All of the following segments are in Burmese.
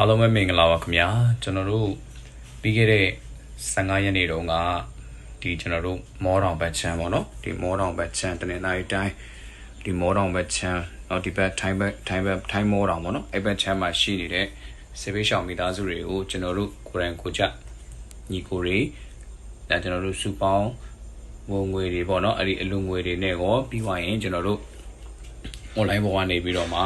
အားလုံးပဲမင်္ဂလာပါခင်ဗျာကျွန်တော်တို့ပြီးခဲ့တဲ့15ရက်နေ့တုန်းကဒီကျွန်တော်တို့မောတောင်ဘက်ချမ်းပေါ့နော်ဒီမောတောင်ဘက်ချမ်းတနင်္လာရီတိုင်းဒီမောတောင်ဘက်ချမ်းနော်ဒီဘက်ထိုင်းဘက်ထိုင်းဘက်ထိုင်းမောတောင်ပေါ့နော်အဲ့ဘက်ချမ်းမှာရှိနေတဲ့စေဘေးရှောင်မိသားစုတွေကိုကျွန်တော်တို့ကိုရန်ကိုကြညီကိုတွေဒါကျွန်တော်တို့စုပေါင်းငွေငွေတွေပေါ့နော်အဲ့ဒီအလူငွေတွေနဲ့ရောပြီးွားရင်ကျွန်တော်တို့ online ပေါ်ကနေပြီးတော့မှ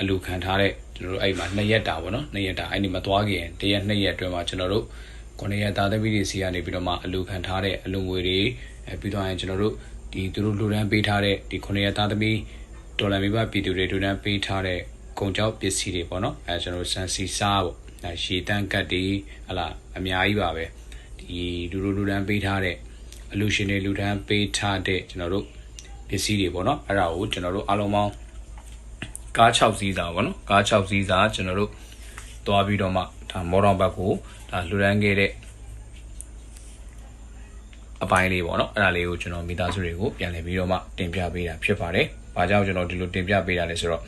အလူခံထားတဲ့ကျွန်တော်တို့အဲ့မှာ2ရက်တာပေါ့နော်2ရက်တာအဲ့ဒီမသွားခင်တရက်2ရက်အတွင်းမှာကျွန်တော်တို့9ရက်သားသမီးတွေစီကနေပြီးတော့မှအလူခံထားတဲ့အလူငွေတွေအဲပြီးတော့ရင်ကျွန်တော်တို့ဒီသူတို့လူဒန်းပေးထားတဲ့ဒီ9ရက်သားသမီးဒေါ်လာမိဘပြည်သူတွေလူဒန်းပေးထားတဲ့ကုန်ကြောက်ပစ္စည်းတွေပေါ့နော်အဲကျွန်တော်တို့စံစီစားပေါ့အဲရှည်တန်းကတ်တွေဟလာအများကြီးပါပဲဒီလူလူလူဒန်းပေးထားတဲ့အလူရှင်တွေလူဒန်းပေးထားတဲ့ကျွန်တော်တို့ပစ္စည်းတွေပေါ့နော်အဲ့ဒါကိုကျွန်တော်တို့အားလုံးပေါင်း ကား6စီးစာပေါ့နော်ကား6စီးစာကျွန်တော်တို့သွားပြီးတော့မှဒါမော်တော်ဘက်ကိုဒါလူရန်ခဲ့တဲ့အပိုင်းလေးပေါ့နော်အဲ့ဒါလေးကိုကျွန်တော်မိသားစုတွေကိုပြန်လည်ပြီးတော့မှတင်ပြပေးတာဖြစ်ပါတယ်။ဘာကြောင့်ကျွန်တော်ဒီလိုတင်ပြပေးတာလဲဆိုတော့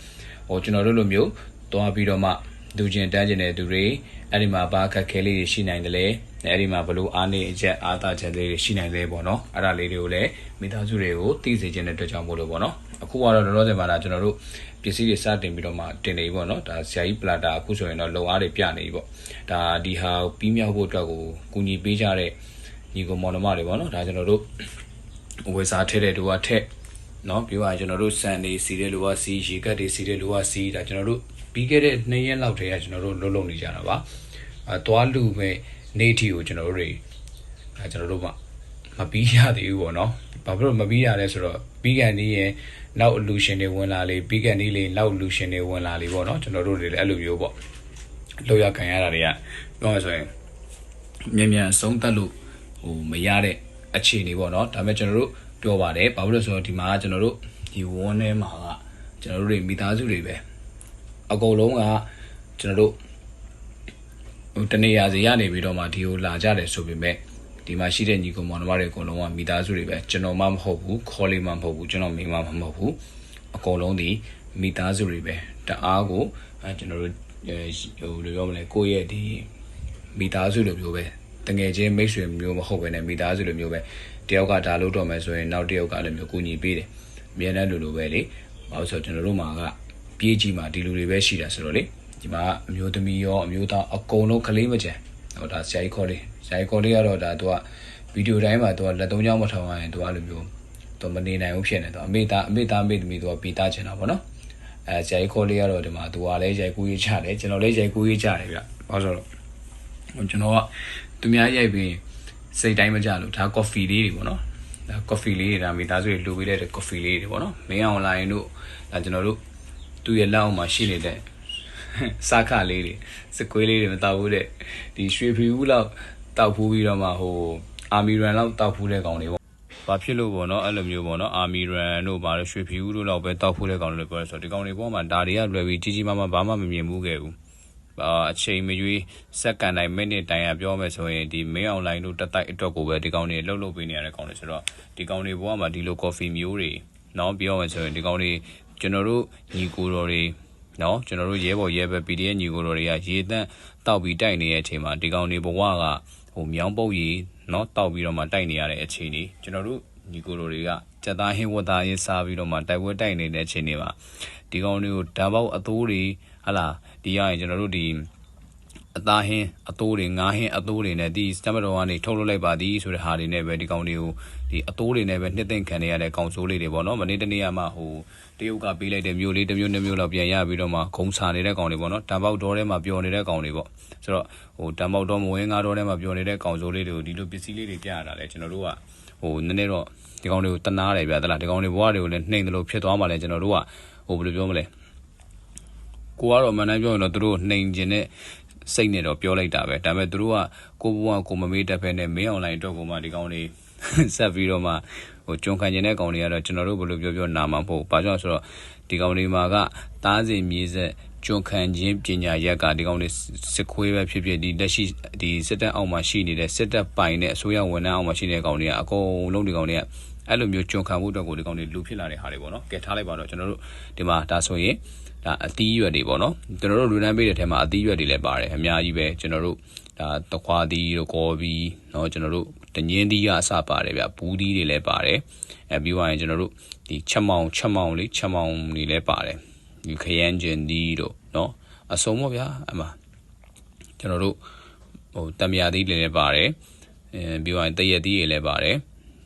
ဟိုကျွန်တော်တို့လိုမျိုးသွားပြီးတော့မှ လူချင်းတန်းကျင်တဲ့သူတွေအဲ့ဒီမှာဘာခက်ခဲလေးတွေရှိနိုင်တယ်လဲအဲ့ဒီမှာဘလို့အားနေအချက်အားသာချက်လေးတွေရှိနိုင်တယ်ပေါ့နော်အဲ့ဒါလေးတွေကိုလည်းမိသားစုတွေကိုသိစေခြင်းတဲ့အတွက်ကြောင့်မို့လို့ပေါ့နော်အခုကတော့လောလောဆယ်မှာဒါကျွန်တော်တို့ပစ္စည်းတွေစတင်ပြီးတော့မှတင်နေပြီပေါ့နော်ဒါဆရာကြီးပလာတာအခုဆိုရင်တော့လုံအားတွေပြနေပြီပေါ့ဒါဒီဟာပြီးမြောက်ဖို့အတွက်ကိုကူညီပေးကြတဲ့ညီကောင်မောင်နှမတွေပေါ့နော်ဒါကျွန်တော်တို့ဝယ်စားထည့်တဲ့လူကထည့်နော်ပြောရရင်ကျွန်တော်တို့စံနေစီတဲ့လူကစီရေကတ်တွေစီတဲ့လူကစီဒါကျွန်တော်တို့ ပြီးခဲ့တဲ့2ရက်လောက်တည်းကကျွန်တော်တို့လုံးလုံးနေကြတာပါအဲသွားလူမဲ့နေထီကိုကျွန်တော်တို့တွေအဲကျွန်တော်တို့မှမပြီးရသေးဘူးပေါ့နော်ဘာဖြစ်လို့မပြီးရလဲဆိုတော့ပြီးကန်นี้ရင်နောက်အလူရှင်တွေဝင်လာလေပြီးကန်นี้လေနောက်လူရှင်တွေဝင်လာလေပေါ့နော်ကျွန်တော်တို့တွေလည်းအဲ့လိုမျိုးပေါ့လောက်ရခံရတာတွေကပြောရဆိုရင်မြန်မြန်အဆုံးသက်လို့ဟိုမရတဲ့အခြေအနေပေါ့နော်ဒါပေမဲ့ကျွန်တော်တို့ပြောပါတယ်ဘာဖြစ်လို့လဲဆိုတော့ဒီမှာကျွန်တော်တို့ဒီဝန်းထဲမှာကကျွန်တော်တို့တွေမိသားစုတွေပဲ အကုန်လုံးကကျွန်တော်တို့ဟိုတနေရာစီရနေပြီးတော့မှဒီကိုလာကြတယ်ဆိုပေမဲ့ဒီမှာရှိတဲ့ညီကောင်မောင်နှမတွေအကုန်လုံးကမိသားစုတွေပဲကျွန်တော်မှမဟုတ်ဘူးခေါ်လေးမှမဟုတ်ဘူးကျွန်တော်မိမမှမဟုတ်ဘူးအကုန်လုံးဒီမိသားစုတွေပဲတအားကိုအဲကျွန်တော်တို့ဟိုလိုပြောမလဲကိုယ့်ရဲ့ဒီမိသားစုလိုမျိုးပဲတငယ်ချင်းမိတ်ဆွေမျိုးမဟုတ်ပဲねမိသားစုလိုမျိုးပဲတယောက်ကဒါလုပ်တော့မယ်ဆိုရင်နောက်တယောက်ကလည်းမျိုးကူညီပေးတယ်အများနဲ့လိုလိုပဲလေဘာလို့ဆိုတော့ကျွန်တော်တို့မှာက ပြေးကြီးမှာဒီလူတွေပဲရှိတာဆိုတော့လေဒီမှာအမျိုးသမီးရောအမျိုးသားအကုန်လုံးကလေးမကြံဟောဒါဆရာကြီးခေါ်လေးဆရာကြီးခေါ်လေးကတော့ဒါသူကဗီဒီယိုတိုင်းမှာသူကလက်သုံးချောင်းမထောင်ရရင်သူကအဲ့လိုမျိုးသူမနေနိုင်ဘူးဖြစ်နေတော့အမေသားအမေသားအမေသမီးသူကပြီးသားချင်တာပေါ့နော်အဲဆရာကြီးခေါ်လေးကတော့ဒီမှာသူကလည်းရိုက်ကူးရေးချတယ်ကျွန်တော်လည်းရိုက်ကူးရေးချတယ်ဗျဘာလို့ဆိုတော့ကျွန်တော်ကသူများရိုက်ပြီးစိတ်တိုင်းမကြလို့ဒါ coffee လေးတွေပေါ့နော်ဒါ coffee လေးတွေဒါမိသားစုတွေလူပေးတဲ့ coffee လေးတွေပေါ့နော်မင်းအောင်လိုင်းတို့ဒါကျွန်တော်တို့ သူ့ရဲ့လက်အောက်မှာရှိနေတဲ့စားခလေးတွေစကွေးလေးတွေမတောက်ဘူးတဲ့ဒီရွှေဖီဦးလောက်တောက်ဖူးပြီးတော့မှဟိုအာမီရန်လောက်တောက်ဖူးတဲ့ကောင်တွေပေါ့ဘာဖြစ်လို့ပေါ့နော်အဲ့လိုမျိုးပေါ့နော်အာမီရန်တို့ဘာလို့ရွှေဖီဦးတို့လောက်ပဲတောက်ဖူးတဲ့ကောင်တွေလို့ပြောရဆိုတော့ဒီကောင်တွေပေါ်မှာဒါတွေကလွယ်ပြီးကြီးကြီးမားမားဘာမှမမြင်ဘူးခဲ့ဘူးအာအချိန်မရွေးစက္ကန့်တိုင်းမိနစ်တိုင်းရပြောမယ်ဆိုရင်ဒီ main online တို့တက်တိုက်အတွက်ကိုပဲဒီကောင်တွေလှုပ်လှုပ်ပေးနေရတဲ့ကောင်တွေဆိုတော့ဒီကောင်တွေပေါ်မှာဒီလို coffee မျိုးတွေနော်ပြောမယ်ဆိုရင်ဒီကောင်တွေ ကျွန်တော်တို့ညီကိုတော်တွေနော်ကျွန်တော်တို့ရဲဘော်ရဲဘက် PDF ညီကိုတော်တွေကရေတန့်တောက်ပြီးတိုက်နေတဲ့အချိန်မှာဒီကောင်တွေဘဝကဟိုမြောင်းပုတ်ရီနော်တောက်ပြီးတော့မှတိုက်နေရတဲ့အချိန်ကြီးကျွန်တော်တို့ညီကိုတော်တွေကစက်သားဟင်းဝတ်သားရေးစားပြီးတော့မှတိုက်ပွဲတိုက်နေတဲ့အချိန်တွေမှာဒီကောင်တွေကိုဓာတ်ပေါက်အသိုးတွေဟလာဒီရရင်ကျွန်တော်တို့ဒီအသားဟင်းအသိုးတွေငါးဟင်းအသိုးတွေနဲ့ဒီစတမတော်ကနေထုတ်လုပ်လိုက်ပါသည်ဆိုတဲ့ဟာတွေနဲ့ပဲဒီကောင်တွေကိုဒီအသိုးတွေနဲ့ပဲနှစ်သိမ့်ခံနေရတဲ့ကောင်စိုးလေးတွေပေါ့နော်မနေ့တနေ့ကမှဟို တရုတ်ကပေးလိုက်တဲ့မျိုးလေးတစ်မျိုးနှစ်မျိုးလောက်ပြန်ရပြီးတော့မှဂုံစာနေတဲ့ကောင်တွေပေါ့နော်တံပေါက်တော်ထဲမှာပျော်နေတဲ့ကောင်တွေပေါ့ဆိုတော့ဟိုတံပေါက်တော်မဝင်းကားတော်ထဲမှာပျော်နေတဲ့ကောင်စိုးလေးတွေကိုဒီလိုပစ္စည်းလေးတွေပြရတာလေကျွန်တော်တို့ကဟိုနည်းနည်းတော့ဒီကောင်တွေကိုတနာတယ်ဗျာတလားဒီကောင်တွေဘဝတွေကိုလည်းနှိမ်တယ်လို့ဖြစ်သွားမှလည်းကျွန်တော်တို့ကဟိုဘယ်လိုပြောမလဲကိုကတော့မန်တိုင်းပြောရင်တော့သူတို့နှိမ်ကျင်တဲ့စိတ်နဲ့တော့ပြောလိုက်တာပဲဒါပေမဲ့သူတို့ကကိုဘဝကိုမမေးတတ်ဖဲနဲ့မင်းအွန်လိုင်းအတွက်ကိုမှဒီကောင်တွေဆက်ပြီးတော့မှဟို ကြုံခံကျင်တဲ့ကောင်တွေကတော့ကျွန်တော်တို့ဘယ်လိုပြောပြောနာမှာမဟုတ်ဘာကြောင့်ဆိုတော့ဒီကောင်တွေမှာကတားစီမြေဆက်ကြုံခံခြင်းပညာရက်ကဒီကောင်တွေစစ်ခွေးပဲဖြစ်ဖြစ်ဒီလက်ရှိဒီစစ်တပ်အောက်မှာရှိနေတဲ့စစ်တပ်ပိုင်တဲ့အစိုးရဝန်ထမ်းအောက်မှာရှိနေတဲ့ကောင်တွေကအကုန်လုံးဒီကောင်တွေကအဲ့လိုမျိုးကြုံခံမှုအတွက်ကိုဒီကောင်တွေလူဖြစ်လာတဲ့ဟာတွေပေါ့နော်ကဲထားလိုက်ပါတော့ကျွန်တော်တို့ဒီမှာဒါဆိုရင်ဒါ ဒါအသီးရွက်တွေပေါ့နော်ကျွန်တော်တို့လူတန်းပေးတဲ့ထဲမှာအသီးရွက်တွေလည်းပါတယ်အများကြီးပဲကျွန်တော်တို့ဒါတခွာသီးတို့ကော်ဘီเนาะကျွန်တော်တို့ တငင်းသီးကအစပါတယ်ဗျဘူးသီးတွေလည်းပါတယ်အဲပြီးသွားရင်ကျွန်တော်တို့ဒီချက်မောင်ချက်မောင်လေးချက်မောင်တွေလည်းပါတယ်ဒီခရမ်းကျင်သီးတို့เนาะအစုံပေါ့ဗျာအမှကျွန်တော်တို့ဟိုတံမြာသီးတွေလည်းပါတယ်အဲပြီးသွားရင်တရက်သီးတွေလည်းပါတယ်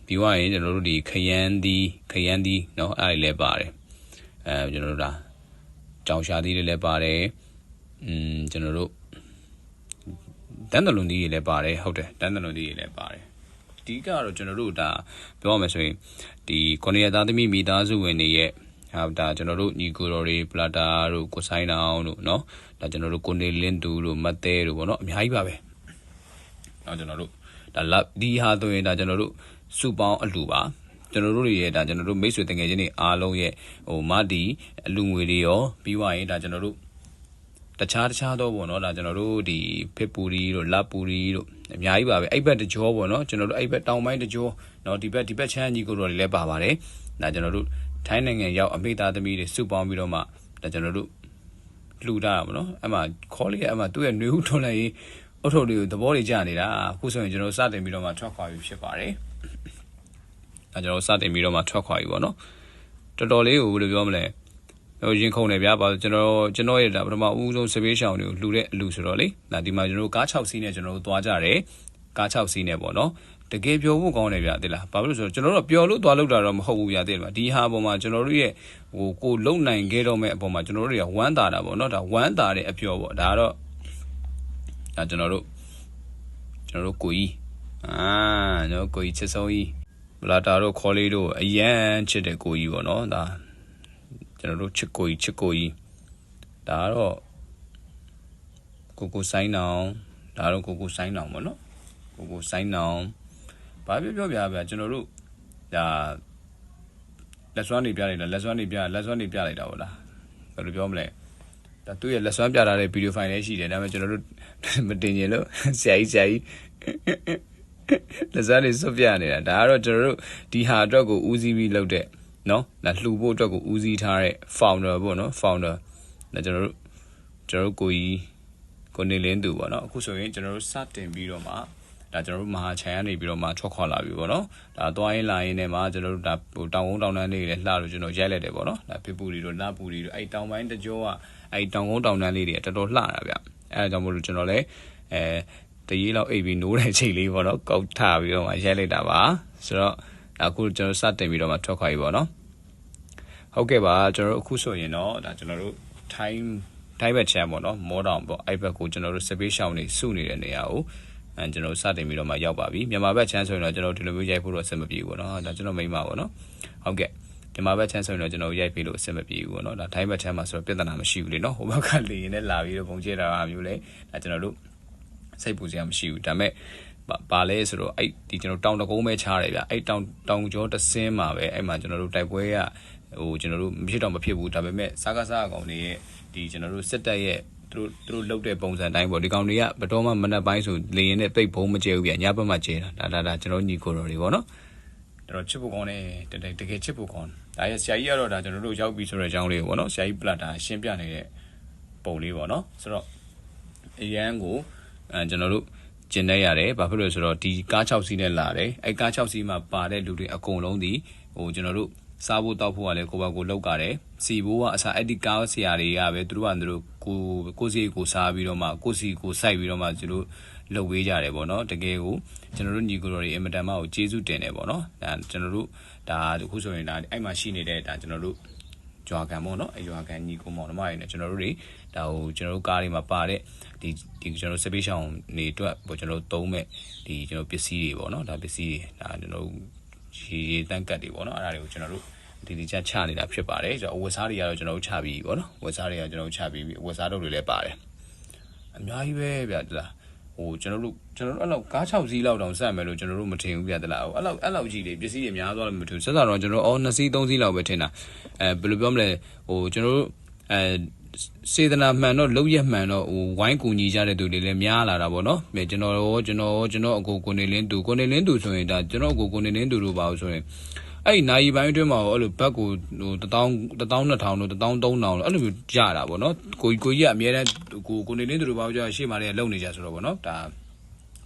ပြီးသွားရင်ကျွန်တော်တို့ဒီခရမ်းသီးခရမ်းသီးเนาะအဲ့ဒါလည်းပါတယ်အဲကျွန်တော်တို့ဒါကြောင်ရှာသီးတွေလည်းပါတယ်อืมကျွန်တော်တို့တန်တလွန်သီးတွေလည်းပါတယ်ဟုတ်တယ်တန်တလွန်သီးတွေလည်းပါတယ်အ ဓိကတော့ကျွန်တော်တို့ဒါပြောရမယ်ဆိုရင်ဒီကိုနေရသားသမီးမိသားစုဝင်တွေရဲ့ဟာဒါကျွန်တော်တို့ညီကိုတော်တွေပလာတာတို့ကိုဆိုင်အောင်တို့เนาะဒါကျွန်တော်တို့ကိုနေလင်းတူတို့မတ်တဲတို့ပေါ့เนาะအများကြီးပါပဲเนาะကျွန်တော်တို့ဒါလက်ဒီဟာဆိုရင်ဒါကျွန်တော်တို့စုပေါင်းအလူပါကျွန်တော်တို့တွေရဲ့ဒါကျွန်တော်တို့မိတ်ဆွေတငယ်ချင်းတွေအားလုံးရဲ့ဟိုမဒီအလူငွေတွေရောပြီးွားရင်ဒါကျွန်တော်တို့တခြားတခြားတော့ပေါ့နော်ဒါကျွန်တော်တို့ဒီဖစ်ပူရီတို့လက်ပူရီတို့ အများကြီးပါပဲအဲ့ဘက်တကြောပေါ့နော်ကျွန်တော်တို့အဲ့ဘက်တောင်ပိုင်းတကြောနော်ဒီဘက်ဒီဘက်ချမ်းကြီးကိုတော့လည်းပါပါတယ်ဒါကျွန်တော်တို့ထိုင်းနိုင်ငံရောက်အမေသားသမီးတွေစုပေါင်းပြီးတော့မှဒါကျွန်တော်တို့လှူတာပေါ့နော်အဲ့မှာခေါ်လေးအဲ့မှာသူ့ရဲ့နှွေဦးထွန်လိုက်ရေးအုတ်ထုတ်လေးကိုသဘောတွေကျနေတာအခုဆိုရင်ကျွန်တော်စတင်ပြီးတော့မှထွက်ခွာပြီးဖြစ်ပါတယ်အဲကျွန်တော်စတင်ပြီးတော့မှထွက်ခွာပြီပေါ့နော်တော်တော်လေးကိုဘယ်လိုပြောမလဲဟို ရင်ခုန်နေဗျာပါကျွန်တော်ကျွန်တော်ရဲ့ဒါပထမဦးဆုံးစပေးရှောင်းတွေကိုလှူတဲ့အလူဆိုတော့လေဒါဒီမှာကျွန်တော်ကား6စီးနဲ့ကျွန်တော်တို့သွားကြတယ်ကား6စီးနဲ့ပေါ့နော်တကယ်ပျော်ဖို့ကောင်းတယ်ဗျာတိလားဘာဖြစ်လို့ဆိုတော့ကျွန်တော်တို့ပျော်လို့သွားလောက်တာတော့မဟုတ်ဘူးဗျာတိလားဒီဟာပေါ်မှာကျွန်တော်တို့ရဲ့ဟိုကိုလုံနိုင်ခဲ့တော့မဲ့အပေါ်မှာကျွန်တော်တို့တွေကဝမ်းသာတာပေါ့နော်ဒါဝမ်းသာတဲ့အပျော်ပေါ့ဒါကတော့ဒါကျွန်တော်တို့ကျွန်တော်တို့ကိုကြီးအာကျွန်တော်ကိုကြီးချစ်ဆုံးကြီးဘလာတာတို့ခေါ်လေးတို့အရန်ချစ်တဲ့ကိုကြီးပေါ့နော်ဒါ ကျွန်တော်တို့ချစ်ကိုကြီးချစ်ကိုကြီးဒါကတော့ကိုကိုဆိုင်နောင်ဒါတော့ကိုကိုဆိုင်နောင်ပေါ့နော်ကိုကိုဆိုင်နောင်ဘာပြောပြောပြဗျာကျွန်တော်တို့ဒါလက်စွမ်းနေပြလိုက်တာလက်စွမ်းနေပြလက်စွမ်းနေပြလိုက်တာဟုတ်လားဘယ်လိုပြောမလဲဒါသူ့ရဲ့လက်စွမ်းပြထားတဲ့ဗီဒီယိုဖိုင်လေးရှိတယ်ဒါပေမဲ့ကျွန်တော်တို့မတင်ရင်လို့ဆရာကြီးဆရာကြီးလက်စွမ်းနေစွပ်ပြနေတာဒါကတော့ကျွန်တော်တို့ဒီဟာအတွက်ကိုဦးစီးပြီးလုပ်တဲ့ နော်ဒါလှူဖို့အတွက်ကိုဦးစီးထားတဲ့ founder ပေါ့နော် founder ဒါကျွန်တော်တို့ကျွန်တော်တို့ကိုကြီးကိုနေလင်းသူပေါ့နော်အခုဆိုရင်ကျွန်တော်တို့စတင်ပြီးတော့မှဒါကျွန်တော်တို့မဟာချန်ကနေပြီးတော့မှထွက်ခွာလာပြီပေါ့နော်ဒါသွားရင်လာရင်နဲ့မှကျွန်တော်တို့ဒါဟိုတောင်ကုန်းတောင်တန်းလေးတွေလှလို့ကျွန်တော်ရိုက်လိုက်တယ်ပေါ့နော်ဒါဖစ်ပူတွေတို့လှပူတွေတို့အဲ့တောင်ပိုင်းတကြောကအဲ့တောင်ကုန်းတောင်တန်းလေးတွေတော်တော်လှတာဗျအဲဒါကြောင့်မို့လို့ကျွန်တော်လည်းအဲတရေးလောက်အိပ်ပြီးနိုးတဲ့ချိန်လေးပေါ့နော်ကောက်ထပြီးတော့မှရိုက်လိုက်တာပါဆိုတော့ အခုကျွန်တော်စတင်ပြီးတော့မှထွက်ခွာပြီပေါ့နော်ဟုတ်ကဲ့ပါကျွန်တော်တို့အခုဆိုရင်တော့ဒါကျွန်တော်တို့ time တိုင်းဘက်ချမ်းပေါ့နော်မောတောင်ပေါ့အဲ့ဘက်ကိုကျွန်တော်တို့စပေးရှောင်းနေစုနေတဲ့နေရာကိုအဲကျွန်တော်စတင်ပြီးတော့မှရောက်ပါပြီမြန်မာဘက်ချမ်းဆိုရင်တော့ကျွန်တော်ဒီလိုမျိုးရိုက်ဖို့တော့အဆင်မပြေဘူးပေါ့နော်ဒါကျွန်တော်မိမပေါ့နော်ဟုတ်ကဲ့မြန်မာဘက်ချမ်းဆိုရင်တော့ကျွန်တော်ရိုက်ပြီးလို့အဆင်မပြေဘူးပေါ့နော်ဒါတိုင်းဘက်ချမ်းမှာဆိုတော့ပြဿနာမရှိဘူးလေနော်ဟိုဘက်ကလေရင်နဲ့လာပြီးတော့ပုံကျဲတာမျိုးလေဒါကျွန်တော်တို့စိတ်ပူစရာမရှိဘူးဒါပေမဲ့ ပါလဲဆိုတော့အဲ့ဒီကျွန်တော်တောင်တကုန်းပဲချားတယ်ဗျအဲ့တောင်တောင်ကျော်တဆင်းမှာပဲအဲ့မှာကျွန်တော်တို့တိုက်ပွဲကဟိုကျွန်တော်တို့မဖြစ်တော့မဖြစ်ဘူးဒါပေမဲ့စားကစားအကောင်တွေရဲ့ဒီကျွန်တော်တို့စစ်တပ်ရဲ့သူတို့သူတို့လုတ်တဲ့ပုံစံတိုင်းပေါ့ဒီကောင်တွေကဘတော်မှမနက်ပိုင်းဆိုလေရင်နဲ့ပိတ်ဘုံမကျဲဘူးဗျညဘက်မှကျဲတာဒါဒါဒါကျွန်တော်ညီကိုတော်တွေပေါ့နော်တော်တော်ချစ်ဖို့ကောင်းတယ်တကယ်တကယ်ချစ်ဖို့ကောင်းဒါရဲ့ဆရာကြီးကတော့ဒါကျွန်တော်တို့ရောက်ပြီဆိုတဲ့အကြောင်းလေးပေါ့နော်ဆရာကြီးပလတ်တာရှင်းပြနေတဲ့ပုံလေးပေါ့နော်ဆိုတော့အရန်ကိုအဲကျွန်တော်တို့ ကျင်နေရတယ်ဘာဖြစ်လို့လဲဆိုတော့ဒီကား6စီးနဲ့လာတယ်အဲကား6စီးမှာပါတဲ့လူတွေအကုန်လုံးဒီဟိုကျွန်တော်တို့စားဖို့တောက်ဖို့ကလည်းကိုယ့်ဘက်ကိုလောက်ကြတယ်စီဘိုးကအစားအဲ့ဒီကားဆရာတွေကပဲသူတို့ကသူတို့ကိုကိုစီကိုစားပြီးတော့မှကိုစီကိုစိုက်ပြီးတော့မှသူတို့လုပ်ဝေးကြတယ်ပေါ့နော်တကယ်ကိုကျွန်တော်တို့ညီကိုတော်တွေအင်မတန်မှကိုကျေးဇူးတင်တယ်ပေါ့နော်ဒါကျွန်တော်တို့ဒါအခုဆိုရင်ဒါအဲ့မှာရှိနေတဲ့ဒါကျွန်တော်တို့ကြွာကန်ပေါ့နော်အရွာကန်ညီကိုမောင်နှမတွေနဲ့ကျွန်တော်တို့တွေ ဒါဟိုကျွန်တော်တို့ကားတွေမှာပါတဲ့ဒီဒီကျွန်တော်စပေးရှောင်းနေအတွက်ပေါ့ကျွန်တော်တို့သုံးမဲ့ဒီကျွန်တော်ပစ္စည်းတွေပေါ့နော်ဒါပစ္စည်းတွေဒါကျွန်တော်ရေရေတန်းကတ်တွေပေါ့နော်အဲ့ဒါတွေကိုကျွန်တော်တို့ဒီဒီချချနေတာဖြစ်ပါတယ်ကျွန်တော်ဝက်စားတွေကတော့ကျွန်တော်တို့ချပြီးပေါ့နော်ဝက်စားတွေကကျွန်တော်တို့ချပြီးဝက်စားတို့တွေလည်းပါတယ်အများကြီးပဲဗျာဒီလားဟိုကျွန်တော်တို့ကျွန်တော်တို့အဲ့လောက်ကား6စီးလောက်တောင်ဆက်မယ်လို့ကျွန်တော်တို့မထင်ဘူးဗျာတလားဟိုအဲ့လောက်အဲ့လောက်ကြီးလေပစ္စည်းတွေများသွားလို့မထင်ဘူးဆက်စားတော့ကျွန်တော်အော်2စီး3စီးလောက်ပဲထင်တာအဲဘယ်လိုပြောမလဲဟိုကျွန်တော်တို့အဲ စေတနာမှန်တော့လောက်ရမှန်တော့ဟိုဝိုင်းကူညီကြတဲ့သူတွေလည်းများလာတာပေါ့နော်။မြေကျွန်တော်ရောကျွန်တော်ရောကျွန်တော်အကိုကိုနေလင်းသူကိုနေလင်းသူဆိုရင်ဒါကျွန်တော်အကိုကိုနေလင်းသူတို့ပါလို့ဆိုရင်ဟအဲ့ဒီနိုင်ပိုင်းအတွင်းမှာရောအဲ့လိုဘက်ကိုဟို1000 1200လို့1300လို့အဲ့လိုမျိုးကြတာပေါ့နော်ကိုကိုကြီးကအများတန်းကိုကိုနေလင်းသူတို့ဘာကြောရှေ့မှာလည်းလုံနေကြဆိုတော့ပေါ့နော်ဒါ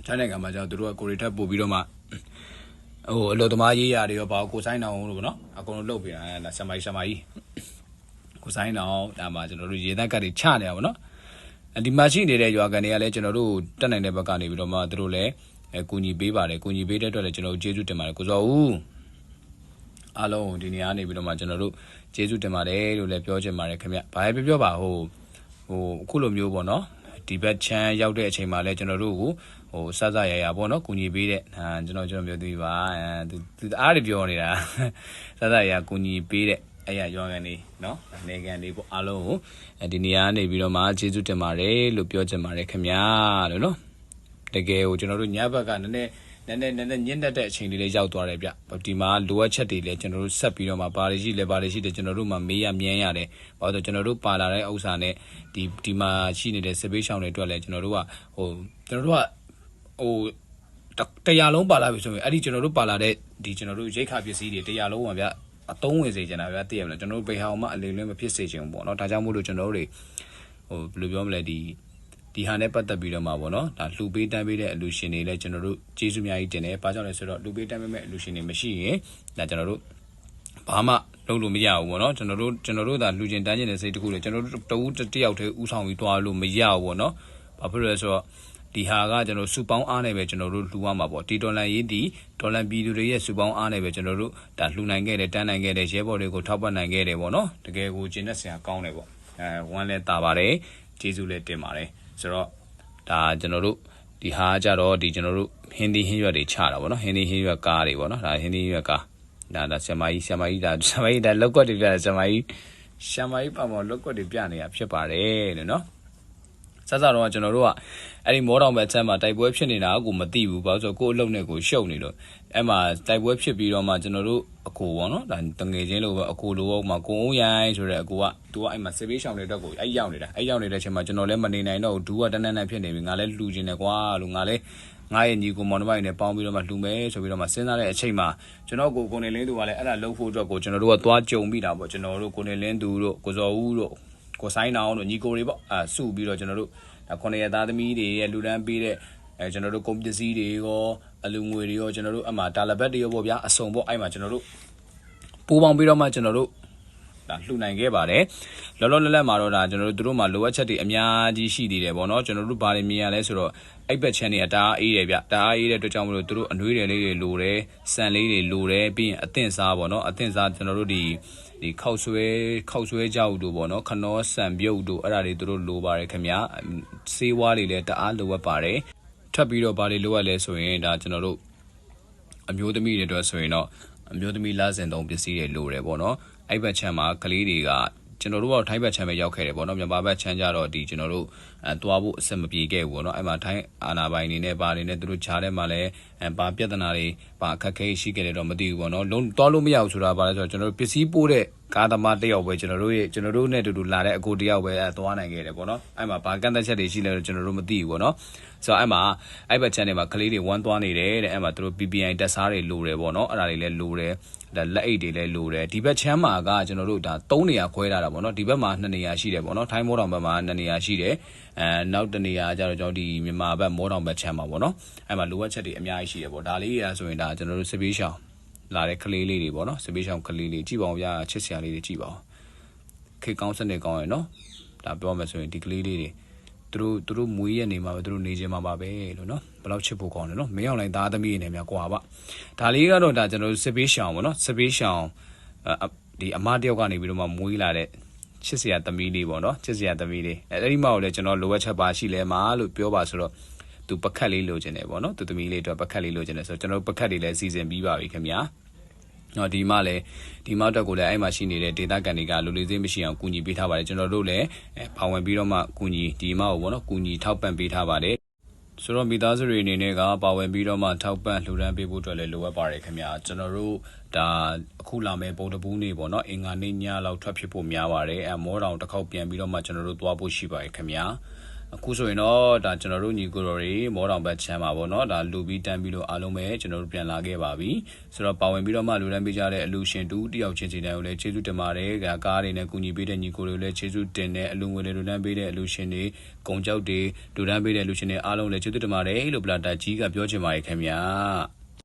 ချမ်းတဲ့ကမှာကျတော့သူတို့ကကိုရီထက်ပို့ပြီးတော့မှဟိုအလောသမားရေးရာတွေရောဘာကိုဆိုင်တောင်လို့ပေါ့နော်အကုန်လုံးလုတ်ပြတာလာဆမိုင်းဆမိုင်းကို ဆိုင်တောင်ဒါမှကျွန်တော်တို့ရေသက်ကတ်တွေချနေတာပေါ့နော်ဒီမှာရှိနေတဲ့ရွာကန်တွေကလည်းကျွန်တော်တို့တက်နိုင်တဲ့ဘက်ကနေပြီးတော့မှသူတို့လည်းအဲကူညီပေးပါတယ်ကူညီပေးတဲ့အတွက်လည်းကျွန်တော်တို့ကျေးဇူးတင်ပါတယ်ကိုစောဦးအားလုံးဒီနေရာနေပြီးတော့မှကျွန်တော်တို့ကျေးဇူးတင်ပါတယ်လို့လည်းပြောချင်ပါတယ်ခင်ဗျဘာပဲပြောပြောပါဟိုဟိုအခုလိုမျိုးပေါ့နော်ဒီဘက်ချမ်းရောက်တဲ့အချိန်မှာလည်းကျွန်တော်တို့ကိုဟိုစစရရပေါ့နော်ကူညီပေးတဲ့ဟာကျွန်တော်ကျွန်တော်ပြောသေးပါအဲသူသူအားတွေပြောနေတာစစရရကူညီပေးတဲ့ အဲ့ရရွာကန်နေနော်နေကန်နေပေါ့အားလုံးကိုဒီနေရာနေပြီးတော့မှကျေးဇူးတင်ပါတယ်လို့ပြောချင်ပါတယ်ခင်ဗျာလို့နော်တကယ်ကိုကျွန်တော်တို့ညဘက်ကနည်းနည်းနည်းနည်းနည်းနည်းညင်တတ်တဲ့အချိန်လေးလေးရောက်သွားတယ်ဗျဒီမှာလိုအပ်ချက်တွေလည်းကျွန်တော်တို့ဆက်ပြီးတော့မှပါရရှိလဲပါရရှိတယ်ကျွန်တော်တို့မှမေးရမြန်းရတယ်ဘာလို့ကျွန်တော်တို့ပါလာတဲ့ဥစ္စာနဲ့ဒီဒီမှာရှိနေတဲ့စစ်ပေးရှောင်းတွေအတွက်လည်းကျွန်တော်တို့ကဟိုကျွန်တော်တို့ကဟိုတရာလုံးပါလာပြီဆိုရင်အဲ့ဒီကျွန်တော်တို့ပါလာတဲ့ဒီကျွန်တော်တို့ရိတ်ခါပစ္စည်းတွေတရာလုံးဝင်ဗျ အသုံးဝင်စေချင်တာဗျတည်ရမလားကျွန်တော်တို့ဘေဟာအောင်မှအလေလွဲမဖြစ်စေချင်ဘူးပေါ့နော်ဒါကြောင့်မို့လို့ကျွန်တော်တို့တွေဟိုဘယ်လိုပြောမလဲဒီဒီဟာနဲ့ပတ်သက်ပြီးတော့မှပေါ့နော်ဒါလှူပေးတန်းပေးတဲ့အလူရှင်တွေလည်းကျွန်တော်တို့ကျေးဇူးများကြီးတင်တယ်။ဘာကြောင့်လဲဆိုတော့လှူပေးတန်းပေးမဲ့အလူရှင်တွေမရှိရင်ဒါကျွန်တော်တို့ဘာမှလုပ်လို့မရဘူးပေါ့နော်ကျွန်တော်တို့ကျွန်တော်တို့ဒါလှူကျင်တန်းကျင်တဲ့စိတ်တခုလေကျွန်တော်တို့တဦးတယောက်တည်းဥဆောင်ပြီးတွားလို့မရဘူးပေါ့နော်။ဘာဖြစ်လို့လဲဆိုတော့ ဒီဟာကကျွန်တော်စူပေါင်းအားနဲ့ပဲကျွန်တော်တို့လှူရမှာပေါ့ဒီဒေါ်လာရေးဒီဒေါ်လာပြည်သူတွေရဲ့စူပေါင်းအားနဲ့ပဲကျွန်တော်တို့ဒါလှူနိုင်ခဲ့တယ်တန်းနိုင်ခဲ့တယ်ရဲဘော်တွေကိုထောက်ပံ့နိုင်ခဲ့တယ်ပေါ့နော်တကယ်ကိုကျင်းတဲ့ဆရာကောင်းတယ်ပေါ့အဲဝမ်းလဲတာပါတယ်ကျေးဇူးလည်းတင်ပါတယ်ဆိုတော့ဒါကျွန်တော်တို့ဒီဟာကြတော့ဒီကျွန်တော်တို့ဟင်းသီးဟင်းရွက်တွေချတာပေါ့နော်ဟင်းသီးဟင်းရွက်ကားတွေပေါ့နော်ဒါဟင်းသီးဟင်းရွက်ကားဒါဒါဆ iam ကြီးဆ iam ကြီးဒါဆ iam ကြီးဒါလောက်ကွက်တွေပြတယ်ဆ iam ကြီးဆ iam ကြီးပါမောလောက်ကွက်တွေပြနေတာဖြစ်ပါတယ်လို့နော် စစတော့ကျွန်တော်တို့ကအဲ့ဒီမောတောင်ဘက်ချမ်းမှာတိုက်ပွဲဖြစ်နေတာကိုမသိဘူးဘာလို့ဆိုကိုယ်အလုပ်နဲ့ကိုရှုပ်နေလို့အဲ့မှာတိုက်ပွဲဖြစ်ပြီးတော့မှကျွန်တော်တို့အကိုပေါ့နော်ဒါတငယ်ချင်းလိုပဲအကိုလိုပေါ့မှကိုအောင်ရိုင်းဆိုတဲ့အကိုကသူကအဲ့မှာစစ်ပေးရှောင်တဲ့အတွက်ကိုအဲ့ရောက်နေတာအဲ့ရောက်နေတဲ့အချိန်မှာကျွန်တော်လည်းမနေနိုင်တော့ဘူးဒူးကတန်းတန်းနဲ့ဖြစ်နေပြီငါလည်းလှူခြင်းတယ်ကွာလို့ငါလည်းငါရဲ့ညီကိုမောင်နှမတွေနဲ့ပေါင်းပြီးတော့မှလှူမယ်ဆိုပြီးတော့မှစဉ်းစားတဲ့အချိန်မှာကျွန်တော်ကိုကိုနေလင်းသူကလည်းအဲ့ဒါလှုပ်ဖို့အတွက်ကိုကျွန်တော်တို့ကသွားကြုံမိတာပေါ့ကျွန်တော်တို့ကိုနေလင်းသူတို့ကိုစော်ဦးတို့ ကိုဆိုင်နောင်တို့ညီကိုတွေပေါ့အာစုပြီးတော့ကျွန်တော်တို့ဒါခုနှစ်ရသားသမီးတွေရဲ့လူဒန်းပေးတဲ့အဲကျွန်တော်တို့ကုန်ပစ္စည်းတွေရောအလူငွေတွေရောကျွန်တော်တို့အမှတာလဘက်တွေရောပေါ့ဗျာအစုံပေါ့အဲ့မှာကျွန်တော်တို့ပူပေါင်းပြီးတော့မှကျွန်တော်တို့ဒါလှူနိုင်ခဲ့ပါတယ်လောလောလတ်လတ်မှာတော့ဒါကျွန်တော်တို့တို့မှာလိုအပ်ချက်တွေအများကြီးရှိသေးတယ်ပေါ့နော်ကျွန်တော်တို့ဘာတွေမြင်ရလဲဆိုတော့အိပ်ပက်ချန်တွေကတအားအေးတယ်ဗျတအားအေးတဲ့အတွက်ကြောင့်မလို့တို့အနှွေးတွေလေးတွေလိုတယ်ဆန်လေးတွေလိုတယ်ပြီးရင်အသင့်စားပေါ့နော်အသင့်စားကျွန်တော်တို့ဒီ ဒီခောက်ဆွဲခောက်ဆွဲကြောက်တို့ပေါ့နော်ခနောဆန်ပြုတ်တို့အဲ့ဒါတွေတို့လိုပါတယ်ခင်ဗျာစေးဝါးတွေလည်းတအားလိုအပ်ပါတယ်ထပ်ပြီးတော့ဘာတွေလိုအပ်လဲဆိုရင်ဒါကျွန်တော်တို့အမျိုးသမီးတွေအတွက်ဆိုရင်တော့အမျိုးသမီးလာစဉ်သုံးပစ္စည်းတွေလိုတယ်ပေါ့နော်အဲ့ဘက်ချမ်းမှာကလေးတွေက ကျွန်တော်တို့ကထိုင်းဘက်ချမ်းပဲရောက်ခဲ့တယ်ပေါ့နော်မြန်မာဘက်ချမ်းကြတော့ဒီကျွန်တော်တို့အဲတွားဖို့အဆင်မပြေခဲ့ဘူးပေါ့နော်အဲ့မှာထိုင်းအာနာပိုင်နေနဲ့ပါနေနဲ့သူတို့ခြားထဲမှာလည်းအဲပါပြဿနာတွေပါအခက်ခဲရှိခဲ့တယ်တော့မသိဘူးပေါ့နော်လုံးတွားလို့မရဘူးဆိုတာပါလဲဆိုတော့ကျွန်တော်တို့ပစ္စည်းပို့တဲ့ကားသမားတယောက်ပဲကျွန်တော်တို့ရဲ့ကျွန်တော်တို့နဲ့အတူတူလာတဲ့အကိုတယောက်ပဲအဲသွားနိုင်ခဲ့တယ်ပေါ့နော်အဲ့မှာဘာကန့်သက်ချက်တွေရှိလဲတော့ကျွန်တော်တို့မသိဘူးပေါ့နော်ဆိုတော့အဲ့မှာအဲ့ဘက် channel မှာကလေးတွေဝမ်းသွားနေတယ်တဲ့အဲ့မှာသူတို့ PPI တက်စားတွေလိုတယ်ပေါ့နော်အဲ့ဒါတွေလည်းလိုတယ်ဒါ လက်အိတ်တွေလည်းလိုတယ်ဒီဘက်ချမ်းမှာကကျွန်တော်တို့ဒါ3နေရာခွဲထားတာပေါ့နော်ဒီဘက်မှာ2နေရာရှိတယ်ပေါ့နော်ထိုင်းမောတောင်ဘက်မှာ2နေရာရှိတယ်အဲနောက်တနေရာကျတော့ကျွန်တော်ဒီမြန်မာဘက်မောတောင်ဘက်ချမ်းမှာပေါ့နော်အဲ့မှာလိုအပ်ချက်တွေအများကြီးရှိတယ်ပေါ့ဒါလေးရာဆိုရင်ဒါကျွန်တော်တို့စပေးရှောင်းလာတဲ့ကလေးလေးတွေပေါ့နော်စပေးရှောင်းကလေးလေးကြည့်ပါဦးဗျာချစ်စရာလေးတွေကြည့်ပါဦးခေကောင်းစနစ်ကောင်းရယ်နော်ဒါပြောမယ်ဆိုရင်ဒီကလေးလေးတွေသူတို့သူတို့မွေးရနေမှာပဲသူတို့နေခြင်းမှာပါပဲလို့နော် ဘယ်လောက်ချစ်ဖို့ကောင်းတယ်နော်မင်းအောင်လိုင်းသားသမီးနေများကွာပါဒါလေးကတော့ဒါကျွန်တော်တို့စပေးရှောင်းပေါ့နော်စပေးရှောင်းဒီအမတယောက်ကနေပြီးတော့မှမွေးလာတဲ့ချစ်စရာသမီးလေးပေါ့နော်ချစ်စရာသမီးလေးအဲ့ဒီမှာကိုလည်းကျွန်တော်လိုအပ်ချက်ပါရှိလဲမှာလို့ပြောပါဆိုတော့သူပကတ်လေးလိုချင်တယ်ပေါ့နော်သူသမီးလေးအတွက်ပကတ်လေးလိုချင်တယ်ဆိုတော့ကျွန်တော်ပကတ်တွေလည်းစီစဉ်ပြီးပါပြီခင်ဗျာနော်ဒီမှလည်းဒီမှအတွက်ကိုလည်းအဲ့မှာရှိနေတဲ့ဒေတာကန်တွေကလူလေးသေးမရှိအောင်ကူညီပေးထားပါတယ်ကျွန်တော်တို့လည်းပါဝင်ပြီးတော့မှကူညီဒီမှကိုပေါ့နော်ကူညီထောက်ပံ့ပေးထားပါတယ် ဆိုတော့မိသားစုတွေအနေနဲ့ကပါဝင်ပြီးတော့မှထောက်ပံ့လှူဒန်းပေးဖို့အတွက်လည်းလိုအပ်ပါတယ်ခင်ဗျာကျွန်တော်တို့ဒါအခုလာမယ့်ပုံတပူးနေပေါ့နော်အင်္ဂါနေ့ညလောက်ထွက်ဖြစ်ဖို့များပါတယ်အဲမောတောင်တစ်ခေါက်ပြန်ပြီးတော့မှကျွန်တော်တို့သွားဖို့ရှိပါတယ်ခင်ဗျာ အခုဆိုရင်တော့ဒါကျွန်တော်တို့ညီကိုတော်တွေမောတောင်ဘက်ချမ်းပါဗောနော်ဒါလူပြီးတန်းပြီးလို့အားလုံးပဲကျွန်တော်တို့ပြန်လာခဲ့ပါပြီဆိုတော့ပါဝင်ပြီးတော့မှလူတန်းပေးကြတဲ့အလူရှင်တူတယောက်ချင်းစီတိုင်းကိုလည်းကျေးဇူးတင်ပါတယ်ကာကားတွေနဲ့ကူညီပေးတဲ့ညီကိုတွေကိုလည်းကျေးဇူးတင်တယ်အလူငွေတွေလူတန်းပေးတဲ့အလူရှင်တွေကုံကြောက်တွေလူတန်းပေးတဲ့အလူရှင်တွေအားလုံးလည်းကျေးဇူးတင်ပါတယ်လို့ပလာတာကြီးကပြောချင်ပါတယ်ခင်ဗျာ